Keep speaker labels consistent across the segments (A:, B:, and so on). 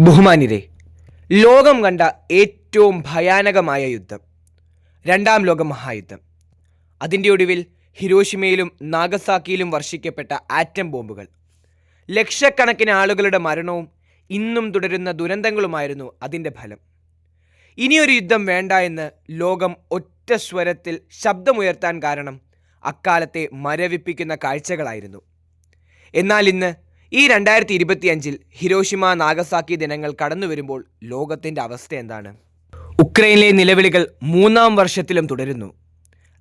A: ബഹുമാനിരെ ലോകം കണ്ട ഏറ്റവും ഭയാനകമായ യുദ്ധം രണ്ടാം ലോക മഹായുദ്ധം. അതിന്റെ ഒടുവിൽ ഹിരോഷിമയിലും നാഗസാക്കിയിലും വർഷിക്കപ്പെട്ട ആറ്റം ബോംബുകൾ. ലക്ഷക്കണക്കിന് ആളുകളുടെ മരണവും ഇന്നും തുടരുന്ന ദുരന്തങ്ങളുമായിരുന്നു അതിന്റെ ഫലം. ഇനിയൊരു യുദ്ധം വേണ്ട എന്ന് ലോകം ഒറ്റ സ്വരത്തിൽ ശബ്ദമുയർത്താൻ കാരണം അക്കാലത്തെ മരവിപ്പിക്കുന്ന കാഴ്ചകളായിരുന്നു. എന്നാൽ ഇന്ന് ഈ രണ്ടായിരത്തി ഇരുപത്തിയഞ്ചിൽ ഹിരോഷിമ നാഗസാക്കി ദിനങ്ങൾ കടന്നു വരുമ്പോൾ ലോകത്തിന്റെ അവസ്ഥ എന്താണ്? ഉക്രൈനിലെ നിലവിളികൾ മൂന്നാം വർഷത്തിലും തുടരുന്നു.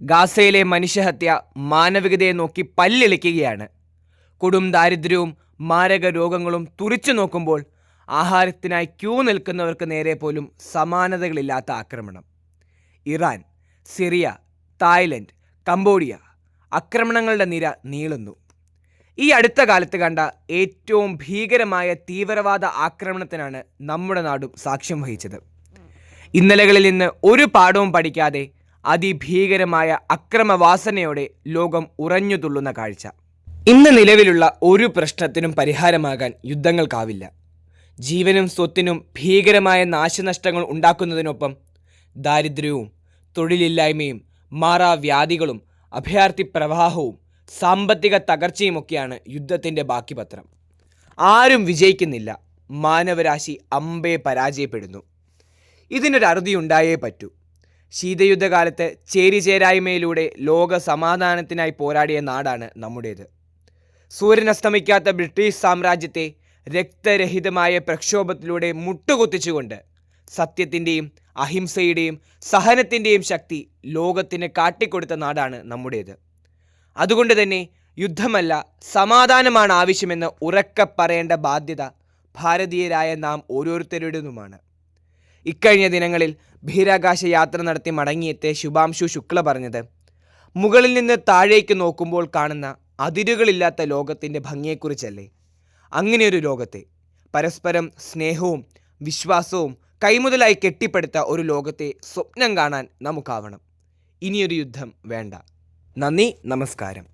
A: ഗാസയിലെ മനുഷ്യഹത്യ മാനവികതയെ നോക്കി പല്ലിളിക്കുകയാണ്. കൊടും ദാരിദ്ര്യവും മാരക രോഗങ്ങളും തുറിച്ചു നോക്കുമ്പോൾ ആഹാരത്തിനായി ക്യൂ നിൽക്കുന്നവർക്ക് നേരെ പോലും സമാനതകളില്ലാത്ത ആക്രമണം. ഇറാൻ സിറിയ തായ്ലൻഡ് കംബോഡിയ ആക്രമണങ്ങളുടെ നിര നീളുന്നു. ഈ അടുത്ത കാലത്ത് കണ്ട ഏറ്റവും ഭീകരമായ തീവ്രവാദ ആക്രമണത്തിനാണ് നമ്മുടെ നാടും സാക്ഷ്യം വഹിച്ചത്. ഇന്നലകളിൽ നിന്ന് ഒരു പാഠവും പഠിക്കാതെ അതിഭീകരമായ അക്രമവാസനയോടെ ലോകം ഉറഞ്ഞു തുള്ളുന്ന കാഴ്ച. ഇന്ന് നിലവിലുള്ള ഒരു പ്രശ്നത്തിനും പരിഹാരമാകാൻ യുദ്ധങ്ങൾക്കാവില്ല. ജീവനും സ്വത്തിനും ഭീകരമായ നാശനഷ്ടങ്ങൾ ഉണ്ടാക്കുന്നതിനൊപ്പം ദാരിദ്ര്യവും തൊഴിലില്ലായ്മയും മാറാവ്യാധികളും അഭയാർത്ഥി പ്രവാഹവും സാമ്പത്തിക തകർച്ചയുമൊക്കെയാണ് യുദ്ധത്തിന്റെ ബാക്കി പത്രം ആരും വിജയിക്കുന്നില്ല. മാനവരാശി അമ്പയെ പരാജയപ്പെടുന്നു. ഇതിനൊരു അറുതി ഉണ്ടായേ പറ്റൂ. ശീതയുദ്ധകാലത്ത് ചേരിചേരായ്മയിലൂടെ ലോക സമാധാനത്തിനായി പോരാടിയ നാടാണ് നമ്മുടേത്. സൂര്യൻ അസ്തമിക്കാത്ത ബ്രിട്ടീഷ് സാമ്രാജ്യത്തെ രക്തരഹിതമായ പ്രക്ഷോഭത്തിലൂടെ മുട്ടുകുത്തിച്ചുകൊണ്ട് സത്യത്തിന്റെയും അഹിംസയുടെയും സഹനത്തിന്റെയും ശക്തി ലോകത്തിന് കാട്ടിക്കൊടുത്ത നാടാണ് നമ്മുടേത്. അതുകൊണ്ട് തന്നെ യുദ്ധമല്ല സമാധാനമാണ് ആവശ്യമെന്ന് ഉറക്കെ പറയേണ്ട ബാധ്യത ഭാരതീയരായ നാം ഓരോരുത്തരുടേതുമാണ്. ഇക്കഴിഞ്ഞ ദിനങ്ങളിൽ ബഹിരാകാശ യാത്ര നടത്തി മടങ്ങിയെത്തിയ ശുഭാംശു ശുക്ല പറഞ്ഞത് മുകളിൽ നിന്ന് താഴേക്ക് നോക്കുമ്പോൾ കാണുന്ന അതിരുകളില്ലാത്ത ലോകത്തിന്റെ ഭംഗിയെക്കുറിച്ചല്ലേ? അങ്ങനെയൊരു ലോകത്തെ പരസ്പരം സ്നേഹവും വിശ്വാസവും കൈമുതലായി കെട്ടിപ്പടുത്ത ഒരു ലോകത്തെ സ്വപ്നം കാണാൻ നമുക്കാവണം. ഇനിയൊരു യുദ്ധം വേണ്ട. നന്ദി നമസ്കാരം.